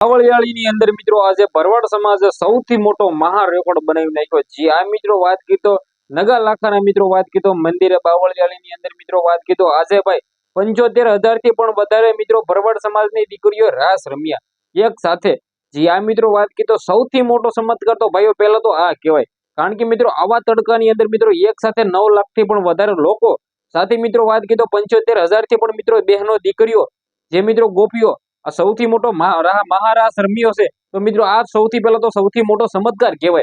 કાવળિયાળીની અંદર મિત્રો આજે ભરવાડ સમાજે સૌથી મોટો મહા બનાવી નાખ્યો જી આ મિત્રો વાત કીધો નગા લાખાના મિત્રો વાત કીધો મંદિરે બાવળિયાળીની અંદર મિત્રો વાત કીધો આજે ભાઈ પંચોતેર હજારથી પણ વધારે મિત્રો ભરવાડ સમાજની દીકરીઓ રાસ રમ્યા. એક સાથે જી આ મિત્રો વાત કીધો સૌથી મોટો ચમત્કાર તો ભાઈઓ પહેલા તો આ કહેવાય. કારણ કે મિત્રો આવા તડકાની અંદર મિત્રો એક સાથે નવ લાખથી પણ વધારે લોકો સાથે મિત્રો વાત કીધો પંચોતેર હજારથી પણ મિત્રો બહેનો, દીકરીઓ જે મિત્રો ગોપીઓ આ સૌથી મોટો મહા- મહારાસ છે. તો મિત્રો, આ સૌથી પહેલા તો સૌથી મોટો ચમત્કાર કહેવાય.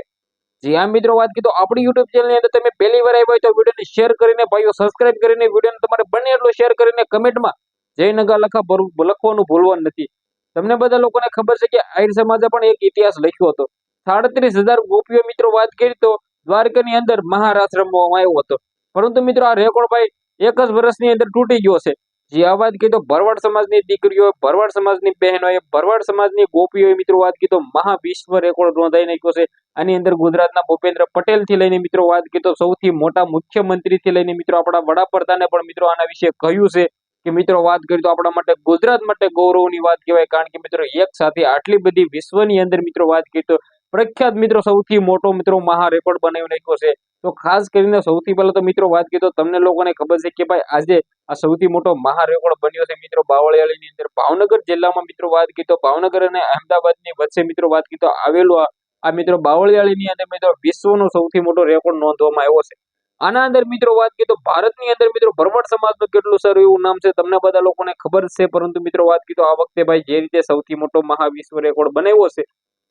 જી આ મિત્રો, વાત કીધું આપણી યુટ્યુબ ચેનલની અંદર તમે પહેલી વાર આવ્યા તો વિડીયોને શેર કરીને ભાઈઓ સબસ્ક્રાઈબ કરીને વિડીયોને તમારે બને એટલું શેર કરીને કમેન્ટમાં જય નગા લખા લખવાનું ભૂલવાનું નથી. તમને બધા લોકોને ખબર છે કે આહિર સમાજે પણ એક ઇતિહાસ લખ્યો હતો. સાડત્રીસ હજાર ગોપીઓ મિત્રો વાત કરી તો દ્વારકાની અંદર મહારાસ રમવામાં આવ્યો હતો. પરંતુ મિત્રો, આ રેકોર્ડ ભાઈ એક જ વર્ષની અંદર તૂટી ગયો છે. જે આ વાત કીધો, ભરવાડ સમાજની દીકરીઓ, ભરવાડ સમાજની બહેનોએ, ભરવાડ સમાજની ગોપીઓએ મિત્રો વાત કીધો મહા વિશ્વ રેકોર્ડ નોંધાઈ નાખ્યો છે. આની અંદર ગુજરાતના ભૂપેન્દ્ર પટેલથી લઈને મિત્રો વાત કીધો, સૌથી મોટા મુખ્યમંત્રી થી લઈને મિત્રો આપણા વડાપ્રધાને પણ મિત્રો આના વિશે કહ્યું છે કે મિત્રો વાત કરી તો આપણા માટે ગુજરાત માટે ગૌરવની વાત કહેવાય, કારણ કે મિત્રો એક સાથે આટલી બધી વિશ્વની અંદર મિત્રો વાત કરી તો પ્રખ્યાત મિત્રો સૌથી મોટો મિત્રો મહા રેકોર્ડ બનાવી નાખ્યો છે. તો ખાસ કરીને સૌથી પહેલા તો મિત્રો વાત કરી તો તમને લોકોને ખબર છે કે ભાઈ આજે આ સૌથી મોટો મહા રેકોર્ડ બન્યો છે મિત્રો બાવળિયાળીની અંદર. ભાવનગર જિલ્લામાં મિત્રો વાત કરી તો ભાવનગર અને અમદાવાદની વચ્ચે મિત્રો વાત કરી તો આવેલું આ મિત્રો બાવળિયાળીની અંદર મિત્રો વિશ્વનો સૌથી મોટો રેકોર્ડ નોંધવામાં આવ્યો છે. આના અંદર મિત્રો વાત કરીએ તો ભારતની અંદર મિત્રો ભરમટ સમાજનું કેટલું સારું એવું નામ છે તમને બધા લોકોને ખબર છે. પરંતુ મિત્રો વાત કરીએ તો આ વખતે ભાઈ જે રીતે સૌથી મોટો મહાવિશ્વ રેકોર્ડ બનાવ્યો છે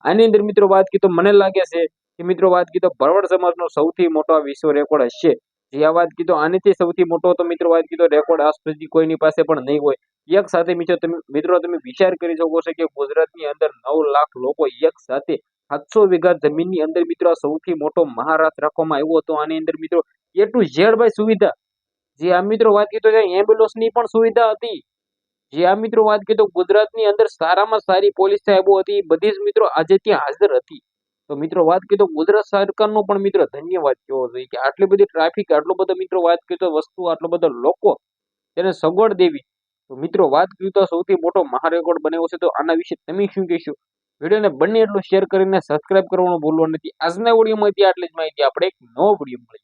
આની અંદર મિત્રો વાત કીધો, મને લાગે છે કે મિત્રો વાત કીધો, ભરવાડ સમાજનો સૌથી મોટો વિશ્વ રેકોર્ડ હશે જે આ વાત કીધો, આનાથી સૌથી મોટો તો મિત્રો વાત કીધો રેકોર્ડ આજ સુધી કોઈની પાસે પણ નહીં હોય. એક સાથે મિત્રો તમે મિત્રો તમે વિચાર કરી શકો છો કે ગુજરાતની અંદર નવ લાખ લોકો એક સાથે સાતસો વીઘા જમીનની અંદર મિત્રો સૌથી મોટો મહારાત રાખવામાં આવ્યો હતો. આની અંદર મિત્રો એ ટુ ઝેડ બાય સુવિધા, જે આ મિત્રો વાત કીધો એમ્બ્યુલન્સની પણ સુવિધા હતી. જે આ મિત્રો વાત કરીએ તો ગુજરાતની અંદર સારામાં સારી પોલીસ સાહેબો હતી. બધી જ મિત્રો આજે ત્યાં હાજર હતી. તો મિત્રો વાત કરીએ તો ગુજરાત સરકારનો પણ મિત્રો ધન્યવાદ કહેવો જોઈએ કે આટલી બધી ટ્રાફિક આટલો બધો મિત્રો વાત કરીએ તો વસ્તુ, આટલો બધો લોકો તેને સગવડ દેવી. તો મિત્રો વાત કરીએ તો સૌથી મોટો મહારેકોર્ડ બન્યો છે તો આના વિશે તમે શું કહેશો? વિડીયોને બંને એટલું શેર કરીને સબસ્ક્રાઇબ કરવાનું ભૂલવાનું નથી. આજના વિડીયોમાં આટલી જ માહિતી. આપણે એક નવો વીડિયો મળી